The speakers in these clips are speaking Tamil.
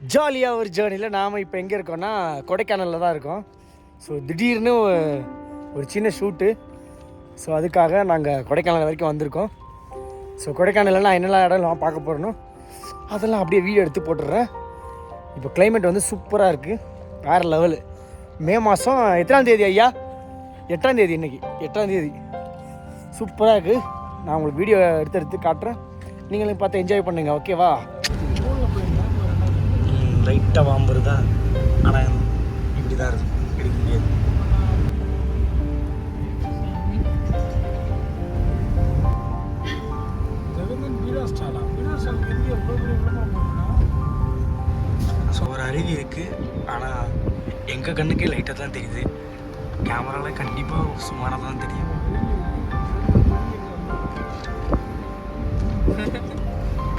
ஜாலியாக ஒரு ஜேர்னியில் நாம் இப்போ எங்கே இருக்கோம்னா கொடைக்கானலில் தான் இருக்கோம். ஸோ திடீர்னு ஒரு சின்ன ஷூட்டு ஸோ அதுக்காக நாங்கள் கொடைக்கானல் வரைக்கும் வந்திருக்கோம். ஸோ கொடைக்கானலில் நான் என்னெல்லாம் இடம்லாம் பார்க்க போகிறேனோ அதெல்லாம் அப்படியே வீடியோ எடுத்து போட்டுடுறேன் இப்போ கிளைமேட் வந்து சூப்பராக இருக்குது வேறு லெவலு மே மாதம் எத்தனாம் தேதி ஐயா? எட்டாம் தேதி இன்னைக்கு. எட்டாம் தேதி. சூப்பராக இருக்குது நான் உங்களுக்கு வீடியோ எடுத்து எடுத்து காட்டுறேன். நீங்களும் பார்த்து என்ஜாய் பண்ணுங்கள் ஓகேவா லைட்டாக வாம்புறது? தான் ஆனால் இப்படி தான் இருக்கும் எடுக்க முடியாது ஸோ ஒரு அருவி இருக்குது ஆனால் எங்கள் கண்ணுக்கே லைட்டாக தான் தெரியுது. கேமராவில் கண்டிப்பாக சுமாராக தான் தெரியும்.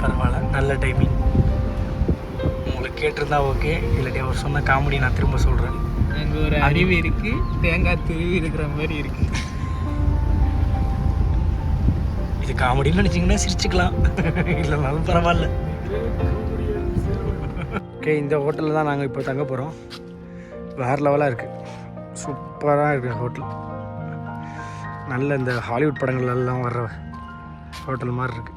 பரவாயில்ல நல்ல டைமிங் கேட்டிருந்தா ஓகே இல்லாட்டி அவர் சொன்ன காமெடி நான் திரும்ப சொல்கிறேன் அங்க ஒரு அருவி இருக்கு தேங்காய் துருவி இருக்கிற மாதிரி இருக்கு. இது காமெடின்னு நினச்சிங்கன்னா சிரிச்சுக்கலாம். இல்லைனாலும் பரவாயில்ல. ஓகே இந்த ஹோட்டலில் தான் நாங்கள் இப்போ தங்க போகிறோம் வேறு லெவலாக இருக்குது சூப்பராக இருக்குது ஹோட்டல் நல்ல இந்த ஹாலிவுட் படங்கள் எல்லாம் வர்ற ஹோட்டல் மாதிரி இருக்குது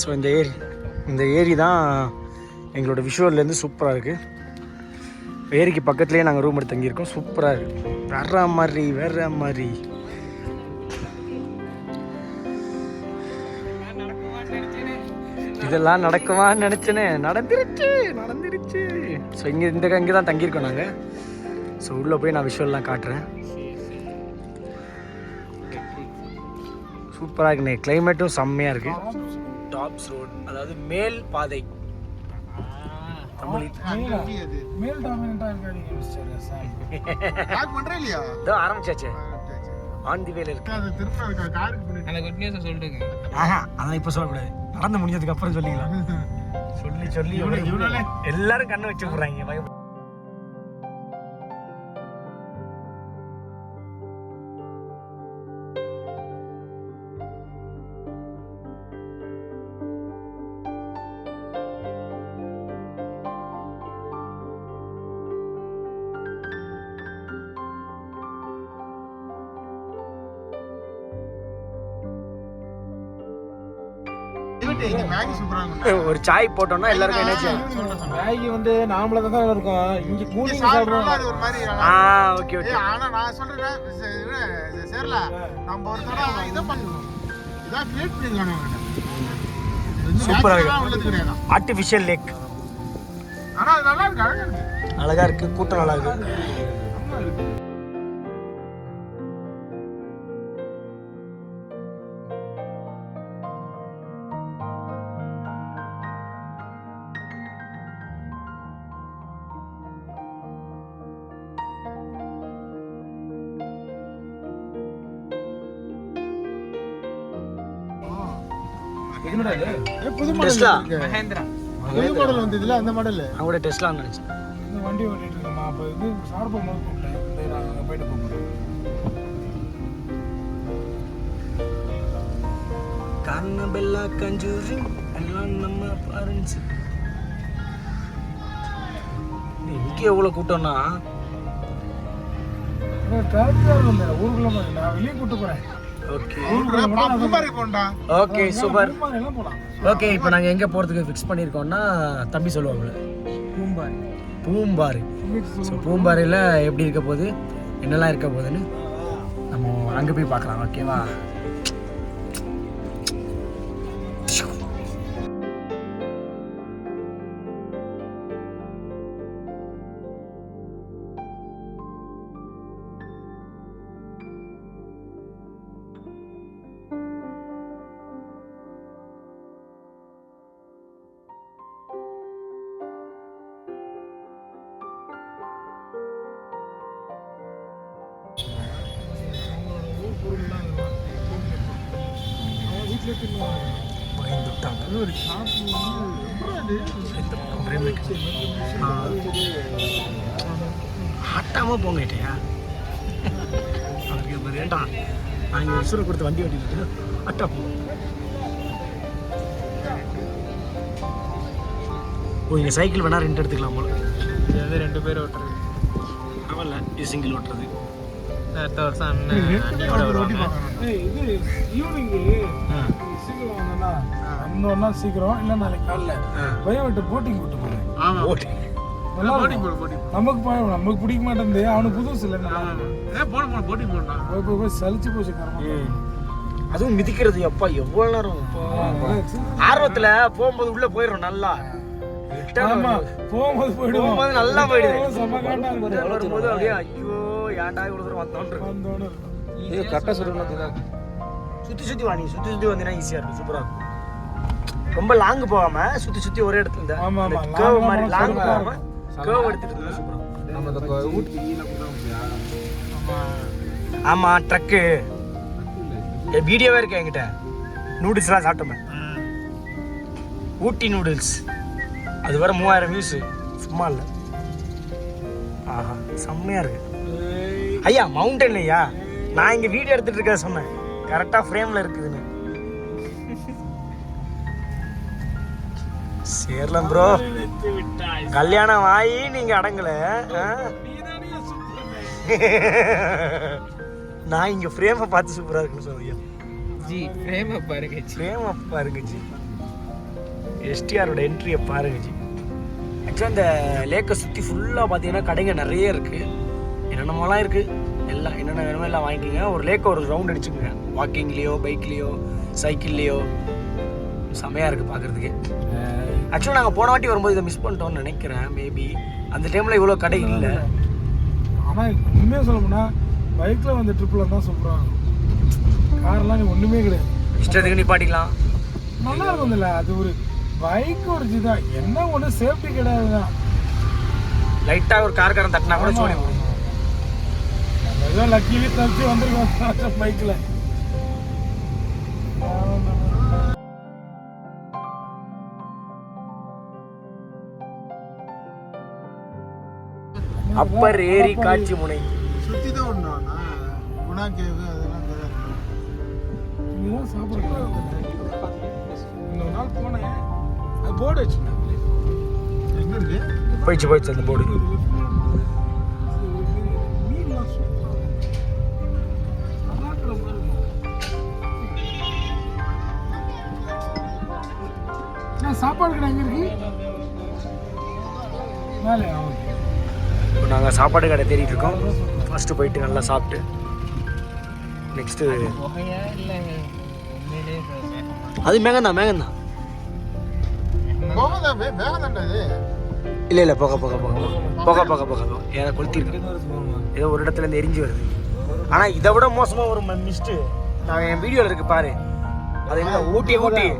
ஸோ இந்த ஏரி இந்த ஏரி தான் எங்களோட விஷுவல்லேருந்து சூப்பராக இருக்குது ஏரிக்கு பக்கத்துலேயே நாங்கள் ரூம் எடுத்து தங்கியிருக்கோம். சூப்பராக இருக்குது வேற மாதிரி வேற மாதிரி. இதெல்லாம் நடக்குமான்னு நினச்சேனே. நடந்துருச்சு நடந்துருச்சு. ஸோ இங்கே இந்த இங்கே தான் தங்கியிருக்கோம் நாங்கள் ஸோ உள்ளே போய் நான் விஷுவல்லாம் காட்டுறேன். சூப்பராக இருக்குண்ணே கிளைமேட்டும் செம்மையாக இருக்குது டாப்ஸ் ரோட் அதாவது மேல் பாதை. தமிழ் மேல் டாமினண்டா இருக்காதீங்க மிஸ்டர் சாம் லாக் பண்றே இல்லையா? இதோ ஆரம்பிச்சாச்சே. ஆன் தி வேல இருக்கு. அது திரும்ப இருக்கா காருக்கு பண்ணிட்டு அந்த குட் நியூஸ் சொல்லிடுங்க ஆஹா அதெல்லாம் இப்போ சொல்லக்கூடாது. நடந்து முடிஞ்சதுக்கு அப்புறம் சொல்லிக்கலாம். சொல்லி சொல்லி. எல்லாரும் கண்ணு வச்சு ஒரு சாய் போட்டோம்னா எல்லாருக்கும் எனர்ஜி மேகி வந்து நார்மலா தான் இருக்கும் இங்க கூலிங் சாப்பிடுறோம்ல, அது ஒரு மாதிரி ஆ ஓகே ஓகே. ஆனா நான் சொல்றேன் இது, சேரல. நம்ம ஒரு தடவை இதை பண்ணணும். இதான் கிரியேட். இது சூப்பரா இருக்கு. ஆர்டிஃபிஷியல் லேக் ஆனா அது நல்லா இருக்கு அழகா இருக்கு. அழகா இருக்கு கூட்டம் நல்லா இருக்கு. புது Tesla. மாடல் இருக்கு. மகேந்திரா. புது மாடல் வந்ததுல அந்த மாடல் அவங்களோட டெஸ்ட்லாம் நினைச்சேன். இந்த வண்டி ஓட்டிட்டு இருக்கோமா அப்ப இது கூப்பிட்டேன். போயிட்டு போகிறேன் கண்ணபெல்லா கஞ்சூரி எல்லாம் நம்ம பாரண்ட்ஸ் இங்கே எவ்வளோ கூட்டம்னா? ஊருக்குள்ள நான் வெளியே கூட்டு போறேன். ஓகே சூப்பர் ஓகே இப்போ நாங்கள் எங்கே போகிறதுக்கு ஃபிக்ஸ் பண்ணியிருக்கோம்னா தம்பி சொல்லுவாங்க பூம்பாரி பூம்பாறு. ஸோ பூம்பாறையில் எப்படி இருக்க போகுது? என்னெல்லாம் இருக்க போகுதுன்னு நம்ம அங்கே போய் பார்க்கலாம். ஓகேவா கொடுத்து வண்டி ஓட்டிட்டு அட்டா போ. ஓ இங்கே சைக்கிள் வேணா ரெண்டு எடுத்துக்கலாம் போல. இது வந்து ரெண்டு பேர் ஓட்டுறது. பரவாயில்ல இது சிங்கிள் ஓட்டுறது. அடுத்த வருஷம் அண்ணன் அண்ணியோட வருவாங்க. ஏய், இது ஈவினிங் சீக்கிரம் சீக்கிரம் இல்லை நாளைக்கு காலைல பயவிட்டு போட்டிங் கூட்டு போறேன். ஆமா. ஓட்டி நல்லா போட்டிங் போட்டிங் நமக்கு பயம் நமக்கு பிடிக்க மாட்டேங்குது அவனுக்கு புதுசு இல்லை நல்லா ஏ போட போட போட்டிங் போடலாம் போய் போய் போய் சலிச்சு போச்சு கரமா அதுவும் மிதிக்கிறது எப்பா எவ்வளோ நேரம். ஆர்வத்துல போகும்போது உள்ள போயிடும் நல்லா. போகும்போது போயிடுவோம். போகும்போது நல்லா போயிடுது. வரும்போது அப்படியே ஐயோ ஏன்டா இவ்வளவு தூரம் இருக்கும். இது கரெக்டாக சொல்லணும் சுத்தி சுத்தி வா நீ சுத்தி சுத்தி வந்தீங்கன்னா ஈஸியா இருக்கும் சூப்பரா இருக்கும். ரொம்ப லாங் போகாம சுத்தி சுத்தி ஒரே இடத்துல இந்த. கேர்வ் மாதிரி லாங் போகாம கேர்வ் எடுத்துட்டு இருந்தா சூப்பரா. நம்ம ஊட்டி ஆமா. ட்ரக்கு வீடியோவே இருக்கு என்கிட்ட. நூடுல்ஸ்லாம் சாப்பிட்டோமே. ஊட்டி நூடுல்ஸ் அது வர மூவாயிரம் வியூஸ் சும்மா இல்லை. ஆஹா செம்மையா இருக்கு. ஐயா மவுண்டன் ஐயா? நான் இங்க வீடியோ எடுத்துட்டு இருக்க சொன்னேன். கரெக்டா ஃப்ரேம்ல இருக்குதுன்னு. சேரலாம் ப்ரோ கல்யாணம் ஆகி நீங்க அடங்கல? நான் இங்க ஃப்ரேமை பார்த்து சூப்பரா இருக்குன்னு சொல்லுங்க ஜி ஃப்ரேமை பாருங்க ஜி. ஃப்ரேமை பாருங்க ஜி. எஸ்டிஆரோட என்ட்ரியை பாருங்க ஜி. ஆக்சுவலாக இந்த லேக்கை சுற்றி ஃபுல்லாக பார்த்தீங்கன்னா கடைங்க நிறைய இருக்குது என்னென்னமோலாம் இருக்குது எல்லாம் என்னென்ன வேணுமோ எல்லாம் வாங்கிக்கோங்க. ஒரு லேக்கை ஒரு ரவுண்ட் அடிச்சுக்கோங்க. வாக்கிங்லேயோ பைக்லேயோ சைக்கிள்லேயோ செமையாக இருக்குது பார்க்குறதுக்கு ஆக்சுவலாக நாங்கள் போன வாட்டி வரும்போது இதை மிஸ் பண்ணிட்டோம்னு நினைக்கிறேன். மேபி அந்த டைமில் இவ்வளோ கடை இல்லை. ஆனா உண்மையா சொல்ல போனா பைக்ல வந்த ட்ரிப்ல தான் இருக்கும் கார்லாம் ஒண்ணுமே கிடையாது. இஷ்டத்துக்கு நிப்பாட்டிக்கலாம். நல்லா இருக்கும் இல்ல அது ஒரு பைக் ஒரு இதுதான் என்ன ஒண்ணு சேஃப்டி கிடையாதுதான் லைட்டாக ஒரு கார்காரன் தட்டினா கூட போடும் ஏதோ லக்கிலி தப்பிச்சு வந்திருக்கோம் பைக்ல அப்பர் ஏரி காட்சி முனை. ஒண்ணுண்ணா குணா கேவு அதெல்லாம் அங்கே தான் சாப்பிடக்கூடாது இன்னொரு நாள் போனேன். அது போர்டு வச்சுருந்தேன் எங்க இருக்கு போயிடுச்சு போயிடுச்சு அந்த போர்டு சாப்பாடு கடை எங்க இருக்கு? மேலே இப்போ நாங்கள் சாப்பாடு கடை தேடிட்டு இருக்கோம். ஃபர்ஸ்ட் போயிட்டு நல்லா சாப்பிட்டு நெக்ஸ்ட்டு அது வே- வேகம் தான்டா இது. இல்லை இல்லை போக போக போக. போக. போக போக ஏன்னா கொளுத்திருக்கு ஏதோ ஒரு இடத்துல இருந்து எரிஞ்சு வருது. ஆனால் இதை விட மோசமாக ஒரு மிஸ்ட்டு நான் என் வீடியோவில் இருக்கு பாரு. அது என்ன ஊட்டி ஊட்டி.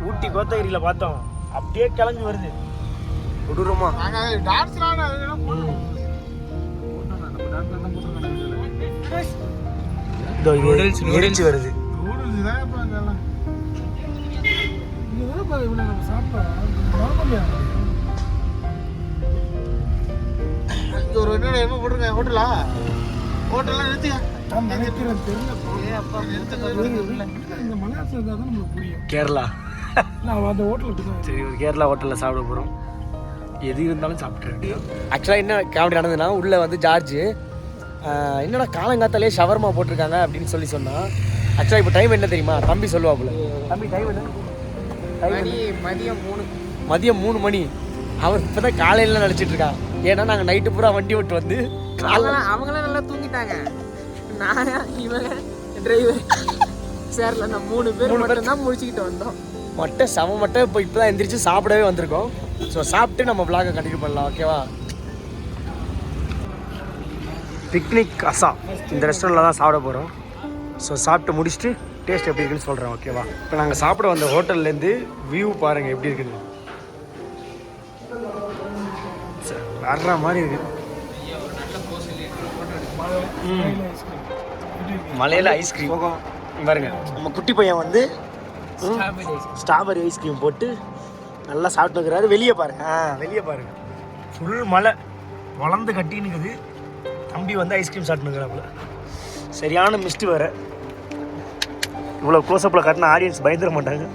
ஊட்டி கோத்தகிரியில் பார்த்தோம். அப்படியே கிளம்பி வருது. கொடூரமா. நாங்க டான்ஸ்லாம் எரிஞ்சு வருது. நூடுல்ஸ் தான் இப்போ அங்கெல்லாம் இங்கே தான் பாரு இவ்வளோ நம்ம சாப்பிட்டோம் இங்க ஒரு என்ன என்ன போட்டுருங்க ஹோட்டலா? ஹோட்டல்லாம் நிறுத்தியா கேரளா. சரி ஒரு கேரளா ஹோட்டலில் சாப்பிட போகிறோம் எது இருந்தாலும் சாப்பிட்டு ஆக்சுவலாக என்ன காமெடி நடந்ததுன்னா உள்ளே வந்து ஜார்ஜ் என்னடா காலங்காத்தாலே ஷவர்மா போட்டிருக்காங்க அப்படின்னு சொல்லி சொன்னான் ஆக்சுவலாக இப்போ டைம் என்ன தெரியுமா? தம்பி சொல்லுவாப்புல. தம்பி டைம் என்ன? மதியம் மூணு. மதியம் மூணு மணி. அவர் இப்போ தான் காலையில் நினச்சிட்டு இருக்கான். ஏன்னா நாங்கள் நைட்டு பூரா வண்டி விட்டு வந்து காலைல அவங்களாம் நல்லா தூங்கிட்டாங்க. நான் இவங்க டிரைவர் சேர்ல நான் மூணு பேர் மூணு பேர். மட்டும் தான் முடிச்சுக்கிட்டு வந்தோம். மட்டை செம மட்டை இப்போ இப்போ தான் எந்திரிச்சு சாப்பிடவே வந்திருக்கோம். ஸோ சாப்பிட்டு நம்ம vlog-அ கண்டினியூ பண்ணலாம் ஓகேவா பிக்னிக் அசா. இந்த ரெஸ்டாரண்ட்டில் தான் சாப்பிட போகிறோம் ஸோ சாப்பிட்டு முடிச்சுட்டு டேஸ்ட் எப்படி இருக்குன்னு சொல்கிறேன் ஓகேவா இப்போ நாங்கள் சாப்பிட வந்த ஹோட்டல்லேருந்து வியூ பாருங்கள் எப்படி இருக்குது வர்ற மாதிரி இருக்குது மலையில் ஐஸ்கிரீம் பாருங்க. நம்ம குட்டி பையன் வந்து ஸ்ட்ராபெரி ஐஸ் ஸ்ட்ராபெரி ஐஸ்கிரீம் போட்டு நல்லா சாப்பிட்டுக்கிறாரு வெளியே பாருங்க. ஆ வெளியே பாருங்க. ஃபுல் மழை வளர்ந்து கட்டினுக்குது தம்பி வந்து ஐஸ்கிரீம் சாப்பிட்டுக்கிறாப்புல சரியான மிஸ்ட் வேறு. இவ்வளோ க்ளோஸ்அப்பில் காட்டினா ஆடியன்ஸ் பயந்துட மாட்டாங்க.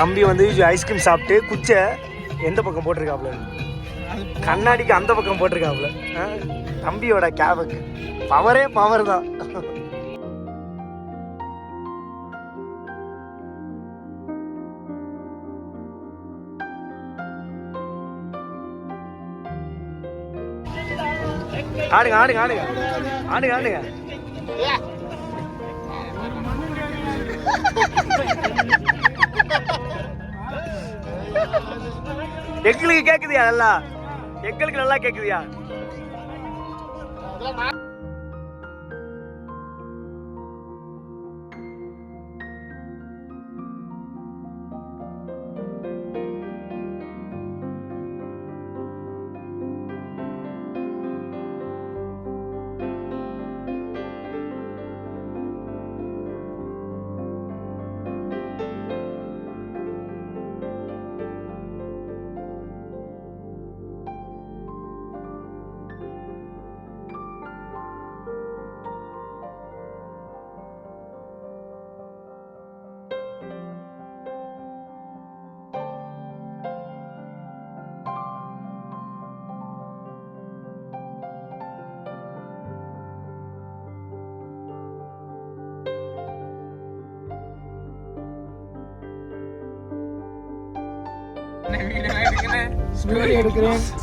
தம்பி வந்து ஐஸ்கிரீம் சாப்பிட்டு குச்சை எந்த பக்கம் போட்டிருக்காப்புல? கண்ணாடிக்கு அந்த பக்கம் போட்டிருக்காப்புல. தம்பியோட கேபுக்கு பவரே பவர் தான். ஆடுங்க ஆடுங்க ஆடுங்க. ஆடுங்க ஆடுங்க. எங்களுக்கு கேக்குதியா நல்லா? எங்களுக்கு நல்லா கேக்குதியா?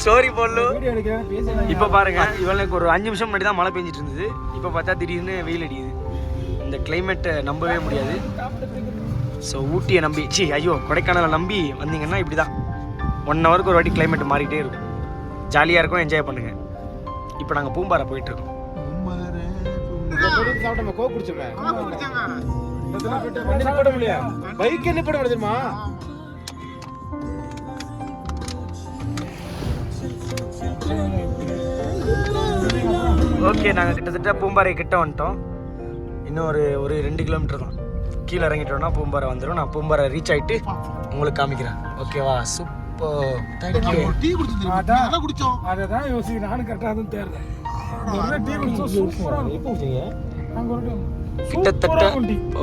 ஸ்டோரி போடலும் இப்போ பாருங்க இவனுக்கு ஒரு அஞ்சு நிமிஷம் முன்னாடி தான் மழை பெஞ்சிட்டு இருந்தது. இப்போ பார்த்தா திடீர்னு வெயில் அடிக்குது. இந்த கிளைமேட்டை நம்பவே முடியாது. ஸோ ஊட்டியை நம்பி சி ஐயோ கொடைக்கானலை நம்பி வந்தீங்கன்னா இப்படி தான் ஒன் ஹவருக்கு ஒரு வாட்டி கிளைமேட் மாறிட்டே இருக்கும். ஜாலியாக இருக்கும் என்ஜாய் பண்ணுங்க. இப்போ நாங்கள் பூம்பாறை போயிட்டு இருக்கோம். பைக் என்ன போட முடியுமா ஓகே நாங்கள் கிட்டத்தட்ட பூம்பாறை கிட்ட வந்துட்டோம். இன்னும் ஒரு ஒரு ரெண்டு கிலோமீட்டர் தான் கீழே இறங்கிட்டோம்னா பூம்பாறை வந்துடும் நான் பூம்பாறை ரீச் ஆகிட்டு உங்களுக்கு காமிக்கிறேன். ஓகேவா சூப்பர் தேங்க்யூ டீ குடிச்சோம். அதை தான் யோசிக்கிறேன். நானும் கரெக்டாக தான் தேர்தேன் ஒரு டீ குடிச்சோம். சூப்பராக எப்போ குடிச்சீங்க. கிட்டத்தட்ட.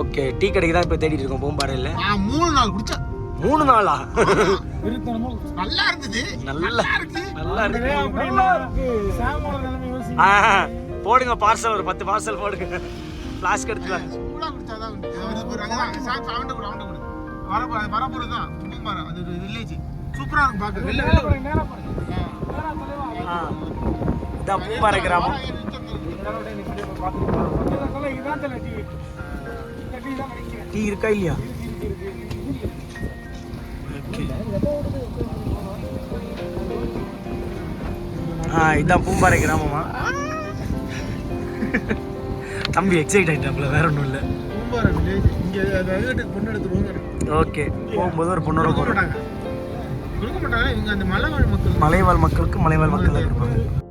Okay tea. கடைக்கு தான் இப்போ தேடிட்டு இருக்கோம் பூம்பாறையில். நான் மூணு நாள் குடிச்சேன். மூணு நாளா. நல்லா இருந்தது. நல்லா இருக்கு. நல்லா இருக்கு. போடுங்க பார்சல் ஒரு பத்து பார்சல் போடுங்க. ஃப்ளாஸ்க் எடுத்துக்கலாம் சூடா தான். சூப்பரா பார்க்க. வெளில இதான் கிராமம். டீ டீ டீ இருக்கா இல்லையா? இதான் பூம்பாறை கிராமமா? தம்பி எக்ஸைட் ஆயிட்டாப்ல வேற ஒன்றும் இல்லை. ஓகே போகும்போது ஒரு பொண்ணோட அந்த மலைவாழ் மக்கள். மலைவாழ் மக்களுக்கு மலைவாழ் மக்கள் தான் இருப்பாங்க.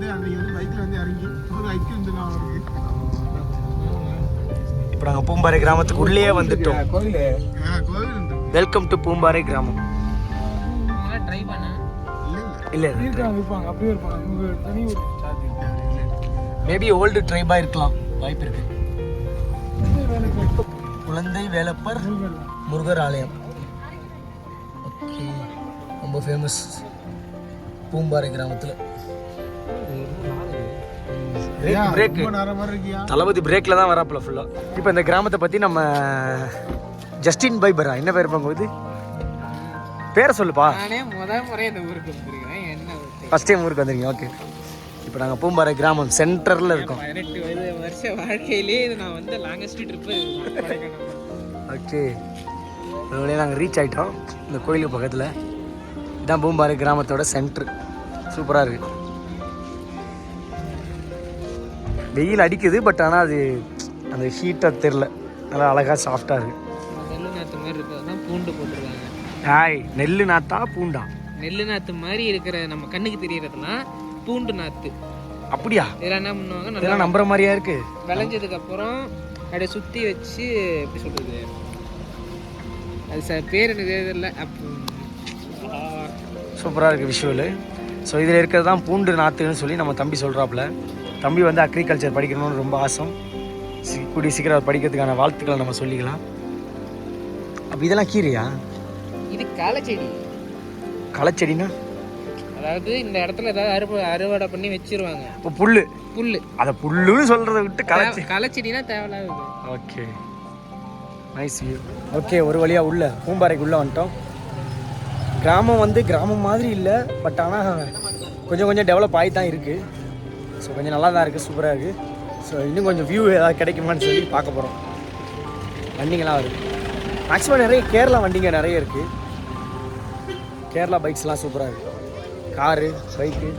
வந்து அன்னைக்கு வந்து பைக்கில் வந்து இறங்கி ஒரு ஐக்கியம் வந்து நான் அவருக்கு இப்போ நாங்கள் பூம்பாறை கிராமத்துக்கு உள்ளேயே வந்துட்டோம். கோவில் வெல்கம் டு பூம்பாறை கிராமம். ட்ரை பண்ணேன் இல்லை இருப்பாங்க அப்படியே இருப்பாங்க. தனி மேபி ஓல்டு ட்ரைபாக இருக்கலாம். வாய்ப்பு இருக்கு. குழந்தை வேலப்பர் முருகர் ஆலயம் ரொம்ப ஃபேமஸ் பூம்பாறை கிராமத்தில். பிரேக் தளபதி பிரேக்கில் தான் வராப்புல ஃபுல்லாக இப்போ இந்த கிராமத்தை பற்றி நம்ம ஜஸ்டின் பைபரா என்ன பேர் இருப்பாங்க இது? பேரை சொல்லுப்பா. ஒரு ஃபஸ்ட் டைம் ஊருக்கு வந்துருக்கீங்க ஓகே இப்போ நாங்கள் பூம்பாறை கிராமம் சென்டரில் இருக்கோம். வருஷ வாழ்க்கையிலேயே இது நான் வந்து லாங்கஸ்ட் ட்ரிப்பு ஓகே அதோடய நாங்கள் ரீச் ஆகிட்டோம் இந்த கோயிலுக்கு பக்கத்தில். இதான் பூம்பாறை கிராமத்தோட சென்ட்ரு சூப்பராக இருக்குது வெயில் அடிக்குது பட் ஆனால் அது அந்த ஹீட்டாக தெரில நல்லா அழகாக சாஃப்டாக இருக்குது நெல்லு நாத்து மாதிரி இருக்கிறதெல்லாம் பூண்டு போட்டிருக்காங்க. ஹாய் நெல்லு நாத்தா பூண்டா? நெல்லு நாத்து மாதிரி இருக்கிற நம்ம கண்ணுக்கு தெரியறதெல்லாம் பூண்டு நாத்து. அப்படியா? இதெல்லாம் என்ன பண்ணுவாங்க? நல்லா நம்புற மாதிரியா இருக்கு? விளைஞ்சதுக்கு அப்புறம் அப்படியே சுற்றி வச்சு எப்படி சொல்றது? அது ச பேர் எனக்கு தெரியல அப்போ சூப்பராக இருக்குது விஷுவலு ஸோ இதில் இருக்கிறது தான் பூண்டு நாற்றுன்னு சொல்லி நம்ம தம்பி சொல்கிறாப்புல தம்பி வந்து அக்ரிகல்ச்சர் படிக்கணும்னு ரொம்ப ஆசை. சி- கூடிய சீக்கிரம் படிக்கிறதுக்கான வாழ்த்துக்களை நம்ம சொல்லிக்கலாம். அப்போ இதெல்லாம் கீரையா? இது காலச்செடி களைச்செடினா? அதாவது இந்த இடத்துல ஏதாவது அறுவடை அறுவடை பண்ணி வச்சிருவாங்க. இப்போ புல்லு. புல்லு. அதை புல்லுன்னு சொல்கிறத விட்டு களைச்சி. களைச்செடினா தேவையில்லாது ஓகே. நைஸ் வியூ ஓகே ஒரு வழியாக உள்ள பூம்பாறைக்கு உள்ளே வந்துட்டோம். கிராமம் வந்து கிராமம் மாதிரி இல்லை பட் ஆனால் கொஞ்சம் கொஞ்சம் டெவலப் ஆகி தான் இருக்குது ஸோ கொஞ்சம் நல்லா தான் இருக்குது சூப்பராக இருக்குது ஸோ இன்னும் கொஞ்சம் வியூ ஏதாவது கிடைக்குமான்னு சொல்லி பார்க்க போகிறோம் வண்டிங்கெல்லாம் வருது. மேக்ஸிமம் நிறைய கேரளா வண்டிங்க நிறைய இருக்குது கேரளா பைக்ஸ்லாம் சூப்பராக இருக்குது காரு பைக்கு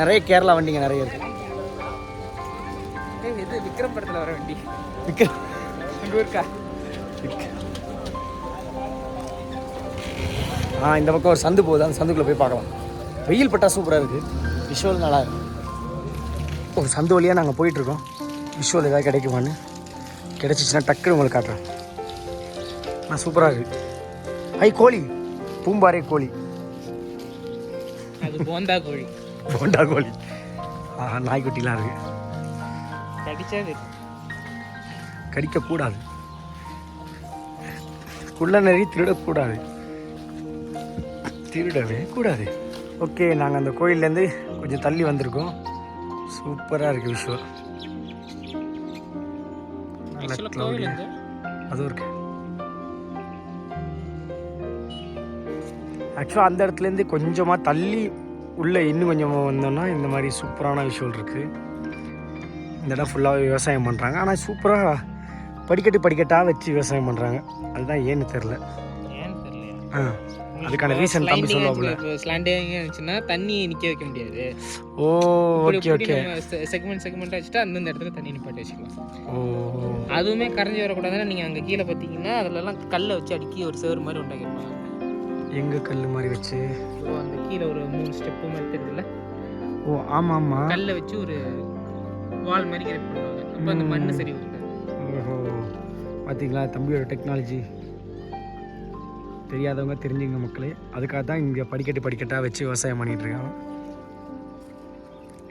நிறைய கேரளா வண்டிங்க நிறைய இருக்குது இது விக்ரம் படத்துல வர வண்டி. விக்ர அங்க இருக்கா ஆ இந்த பக்கம் ஒரு சந்து போகுது. அந்த சந்துக்குள்ளே போய் பார்க்கலாம். வெயில் பட்டா சூப்பராக இருக்குது விஷுவல் நல்லா இருக்கு. ஒரு சந்து வழியாக நாங்கள் போயிட்டுருக்கோம். விஷுவல் ஏதாவது கிடைக்குமான்னு. கிடைச்சிச்சுன்னா டக்குன்னு உங்களுக்கு காட்டுறேன். ஆ சூப்பராக இருக்குது ஐ கோழி. பூம்பாறை கோழி. அது போந்தா கோழி. போண்டா கோழி. ஆஹா நாய்க்குட்டிலாம் இருக்குது கடிச்சது. கடிக்கக்கூடாது. குள்ள நெறி திருடக்கூடாது. திருடவே கூடாது. ஓகே நாங்கள் அந்த கோயில்லேருந்து கொஞ்சம் தள்ளி வந்திருக்கோம். சூப்பராக இருக்குது விஷயம் நல்ல வந்து அதுவும் இருக்கு. ஆக்சுவலாக அந்த இடத்துலேருந்து கொஞ்சமாக தள்ளி உள்ளே இன்னும் கொஞ்சம் வந்தோம்னா இந்த மாதிரி சூப்பரான விஷுவல் இருக்குது இந்த இடம் ஃபுல்லாக விவசாயம் பண்ணுறாங்க ஆனால் சூப்பராக படிக்கட்டு படிக்கட்டாக வச்சு விவசாயம் பண்ணுறாங்க அதுதான் ஏன்னு தெரில ஏன்னு தெரியல ஆ. அதுக்கான ரீசன் தம்பி சொல்லுவாப்புல ஸ்லாண்டிங் இருந்துச்சுன்னா தண்ணி நிக்க வைக்க முடியாது. Oh okay okay segment segment வச்சுட்டு அந்தந்த இடத்துல தண்ணி நிப்பாட்டி வச்சுக்கலாம். ஓ. அதுவுமே கரைஞ்சி வரக்கூடாதுன்னா நீங்க அங்க கீழே பார்த்தீங்கன்னா அதுல எல்லாம் கல்லை வச்சு அடுக்கி ஒரு சேர் மாதிரி உண்டாக்கிருப்பாங்க எங்கே கல் மாதிரி வச்சு? ஸோ அந்த கீழே ஒரு மூணு ஸ்டெப்பு மாதிரி தெரியுதுல்ல? ஓ ஆமாம் ஆமாம் கல்லை வச்சு ஒரு வால் மாதிரி கிரியேட் பண்ணுவாங்க. அப்போ அந்த மண்ணு சரி ஓஹோ. பார்த்தீங்களா தம்பியோட டெக்னாலஜி தெரியாதவங்க தெரிஞ்சுங்க மக்களே. அதுக்காக தான் இங்கே படிக்கட்டு படிக்கட்டாக வச்சு விவசாயம் பண்ணிகிட்டு இருக்காங்க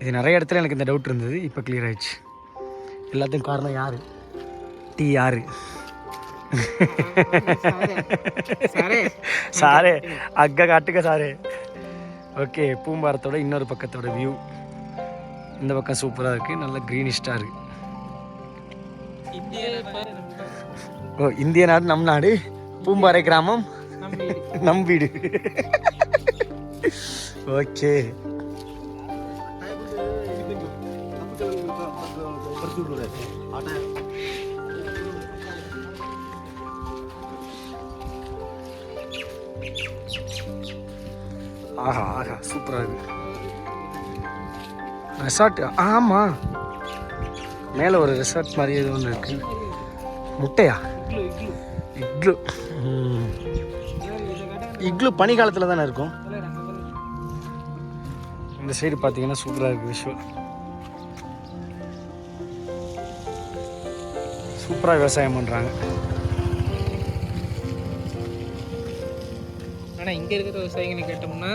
இது நிறைய இடத்துல எனக்கு இந்த டவுட் இருந்தது. இப்போ கிளியர் ஆயிடுச்சு. எல்லாத்துக்கும் காரணம் யார்? டீ யாரு? சரே. அக்கா காட்டுக்க சாரே. ஓகே பூம்பாரத்தோட இன்னொரு பக்கத்தோட வியூ இந்த பக்கம் சூப்பராக இருக்குது நல்ல க்ரீனிஷ்டாக இருக்குது ஓ இந்திய நாடு நம் நாடு. பூம்பாறை கிராமம். நம் வீடு. ஓகே. ஆஹா ஆஹா சூப்பராக இருக்கு. ரெசார்ட் ஆமாம் மேலே ஒரு ரெசார்ட் மாதிரி ஏதோ ஒன்று இருக்கு. முட்டையா? இட்லு. இக்லு பனி காலத்தில் தானே இருக்கும்? இந்த சைடு பார்த்தீங்கன்னா சூப்பராக இருக்குது விஷுவல் சூப்பராக விவசாயம் பண்ணுறாங்க ஆனால் இங்கே இருக்கிற விவசாயிகளை கேட்டோம்னா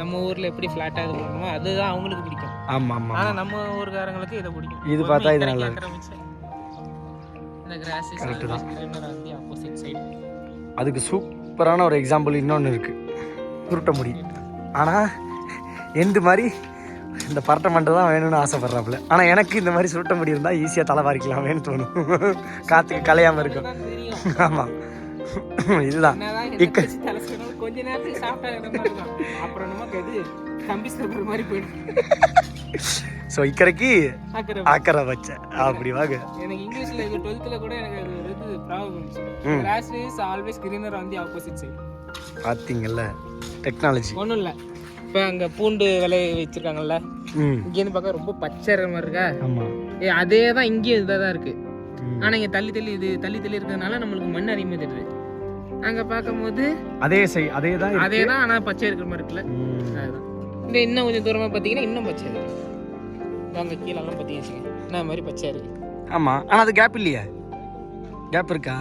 நம்ம ஊரில் எப்படி ஃப்ளாட்டாக இது பண்ணணுமோ அதுதான் அவங்களுக்கு பிடிக்கும். ஆமாம் ஆமாம் ஆனால் நம்ம ஊருக்காரங்களுக்கு இதை பிடிக்கும். இது பார்த்தா இது நல்லா ஏக்கரை வச்சு. இந்த சூப்பரான ஒரு எக்ஸாம்பிள் இன்னொன்று இருக்குது சுருட்ட முடி. ஆனால் எந்த மாதிரி இந்த பரட்டை மண்டை தான் வேணும்னு ஆசைப்பட்றாப்புல. ஆனால் எனக்கு இந்த மாதிரி சுருட்ட முடி இருந்தால் ஈஸியாக தலை வாரிக்கலாமேன்னு தோணும். காற்றுக்கு கலையாமல் இருக்கும். ஆமாம் இதுதான். இக்க- கொஞ்ச நேரத்துக்கு சாப்பிட்டா. அப்புறம் நமக்கு அது கம்பி சாப்பிட்ற மாதிரி போயிடும். ஸோ இக்கரைக்கு அக்கறை வச்சேன் அப்படி வாங்க. எனக்கு இங்கிலீஷ்ல இது டுவெல்த்தில் கூட எனக்கு அது இது problem. Grass is always greener on the opposite side பார்த்தீங்கல்ல technology ஒன்றும் இல்லை. இப்போ அங்கே பூண்டு விளைய வச்சிருக்காங்கல்ல இங்கேருந்து பார்க்க ரொம்ப பச்சை மாதிரி இருக்கா? ஆமாம் ஏ அதே தான் இங்கேயும் இதாக தான் இருக்குது ஆனால் இங்கே தள்ளி தள்ளி இது தள்ளி தள்ளி இருக்கிறதுனால நம்மளுக்கு மண் அதிகமாக தெரியுது. அங்கே பார்க்கும்போது அதே செய் அதே தான் அதே தான் ஆனால் பச்சை இருக்கிற மாதிரி இருக்குல்ல. அதுதான். இந்த இன்னும் கொஞ்சம் தூரமாக பார்த்தீங்கன்னா இன்னும் பச்சை இருக்கு. அங்கே கீழெல்லாம் பார்த்தீங்கன்னு வச்சுங்க என்ன மாதிரி பச்சையாக இருக்கு? ஆமாம் ஆனால் அது கேப் இல்லையா. கேப் இருக்கா?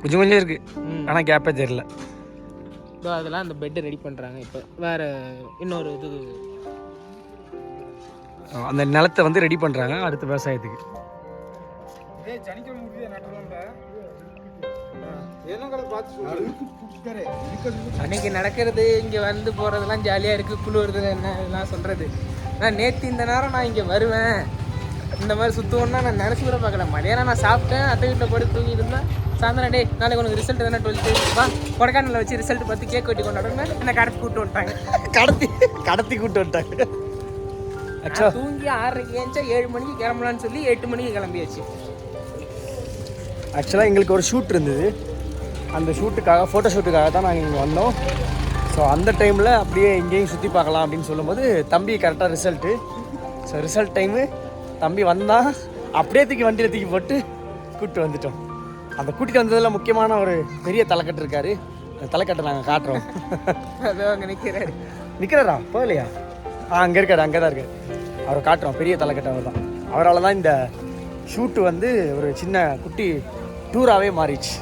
கொஞ்சம் கொஞ்சம் இருக்கு. ம். ஆனால் கேப்பே தெரியல. இதோ அதெல்லாம் அந்த பெட்டு ரெடி பண்ணுறாங்க இப்போ. வேற இன்னொரு இது. அந்த நிலத்தை வந்து ரெடி பண்ணுறாங்க அடுத்த விவசாயத்துக்கு. அன்னைக்கு நடக்கிறது இங்கே வந்து போகிறதெல்லாம் ஜாலியாக இருக்குது குளிர்றது என்ன இதெல்லாம் சொல்கிறது நான் நேற்று இந்த நேரம் நான் இங்கே வருவேன். இந்த மாதிரி சுற்றுவோன்னா நான் நினச்சி கூட பார்க்கல. மதியானம் நான் சாப்பிட்டேன் அத்தை வீட்டில் படுத்து தூங்கிட்டு இருந்தேன். சாயந்தரம் டே நாளைக்கு உனக்கு ரிசல்ட் தானே டுவெல்த்து வா கொடைக்கானலில் வச்சு ரிசல்ட் பார்த்து கேக் வெட்டி கொண்டாடுறேன் என்னை கடத்தி கூப்பிட்டு வந்துட்டாங்க. கடத்தி கடத்தி கூட்டு வந்துட்டாங்க. தூங்கி ஆறரைக்கு ஏஞ்சா ஏழு மணிக்கு கிளம்பலான்னு சொல்லி எட்டு மணிக்கு கிளம்பியாச்சு. ஆக்சுவலாக எங்களுக்கு ஒரு ஷூட் இருந்தது. அந்த ஷூட்டுக்காக ஃபோட்டோ ஷூட்டுக்காக தான் நாங்கள் இங்கே வந்தோம். ஸோ அந்த டைமில் அப்படியே இங்கேயும் சுற்றி பார்க்கலாம் அப்படின்னு சொல்லும்போது தம்பி கரெக்டாக ரிசல்ட்டு ஸோ ரிசல்ட் டைமு தம்பி வந்தான் அப்படியே தூக்கி வண்டியில் தூக்கி போட்டு கூப்பிட்டு வந்துட்டோம். அந்த கூட்டிகிட்டு வந்ததில் முக்கியமான ஒரு பெரிய தலைக்கட்டு இருக்காரு. அந்த தலைக்கட்டை நாங்கள் காட்டுறோம். அதோ அங்கே நிற்கிறாரு நிற்கிறாரா போகலையா? ஆ அங்கே இருக்காரு அங்கே தான் இருக்காரு. அவரை காட்டுறோம். பெரிய தலைக்கட்டு அவர் தான். அவரால் தான் இந்த ஷூட்டு வந்து ஒரு சின்ன குட்டி டூராகவே மாறிடுச்சு.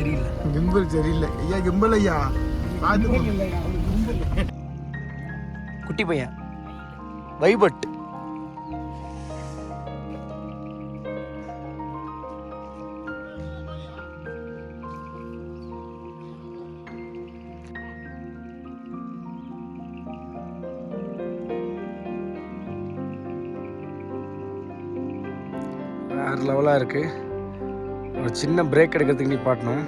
சரியில்லை. கிம்பல் சரியில்லை. ஐயா கிம்பல் ஐயா. குட்டி பையன். வைபட். வேறு லெவலாக இருக்குது ஒரு சின்ன பிரேக் எடுக்கிறதுக்கு நிப்பாட்டணும்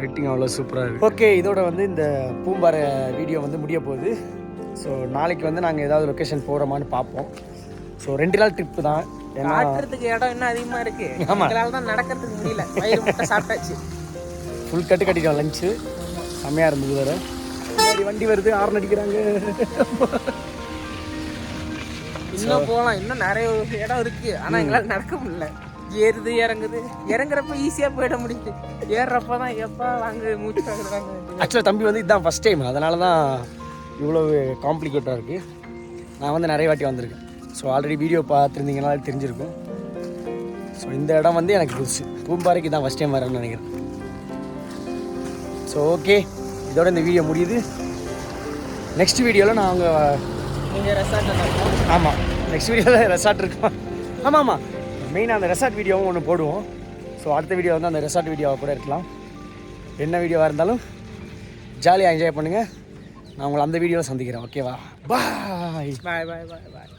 ரைட்டிங் அவ்வளோ சூப்பராக இருக்குது ஓகே இதோட வந்து இந்த பூம்பாறை வீடியோ வந்து முடிய போகுது. ஸோ நாளைக்கு வந்து நாங்கள் ஏதாவது லொக்கேஷன் போகிறோமான்னு பார்ப்போம் ஸோ ரெண்டு நாள் ட்ரிப்பு தான். காட்டுறதுக்கு இடம் இன்னும் அதிகமாக இருக்கு. ஆமா. எங்களால தான் நடக்கிறதுக்கு முடியல. வயிறு முட்டை சாப்பிட்டாச்சு. ஃபுல் கட்டு கட்டிட்டோம் லஞ்சு செம்மையாக இருந்தது வேறு. வண்டி வருது. ஆர்ன் அடிக்கிறாங்க. இன்னும் போகலாம். இன்னும் நிறைய இடம் இருக்கு. ஆனா எங்களால நடக்க முடியல. ஏறுது இறங்குது. இறங்குறப்ப ஈஸியா போயிட முடியுது. ஏறுறப்ப தான் எப்பா வாங்க மூச்சு வாங்குறாங்க ஆக்சுவலாக தம்பி வந்து இதுதான் ஃபஸ்ட் டைம் அதனால தான் இவ்வளோ காம்ப்ளிகேட்டாக இருக்குது நான் வந்து நிறைய வாட்டி வந்திருக்கேன். ஸோ ஆல்ரெடி வீடியோ பார்த்துருந்தீங்கனால தெரிஞ்சிருக்கும். ஸோ இந்த இடம் வந்து எனக்கு புதுசு. பூம்பாறைக்கு தான் ஃபஸ்ட் டைம் வரேன்னு நினைக்கிறேன். ஸோ ஓகே இதோட இந்த வீடியோ முடியுது. நெக்ஸ்ட் வீடியோவில் நான் அவங்க நீங்க ரெசார்ட் ஆமாம் நெக்ஸ்ட் வீடியோவில் ரெசார்ட் இருக்கும். ஆமாம் ஆமாம் மெயினாக அந்த ரெசார்ட் வீடியோவும் ஒன்று போடுவோம். ஸோ அடுத்த வீடியோ வந்து அந்த ரெசார்ட் வீடியோவை கூட இருக்கலாம். என்ன வீடியோவாக இருந்தாலும் ஜாலியாக என்ஜாய் பண்ணுங்கள் நான் உங்களை அந்த வீடியோவில் சந்திக்கிறேன். ஓகேவா பாய் பாய் பாய் பாய் பாய்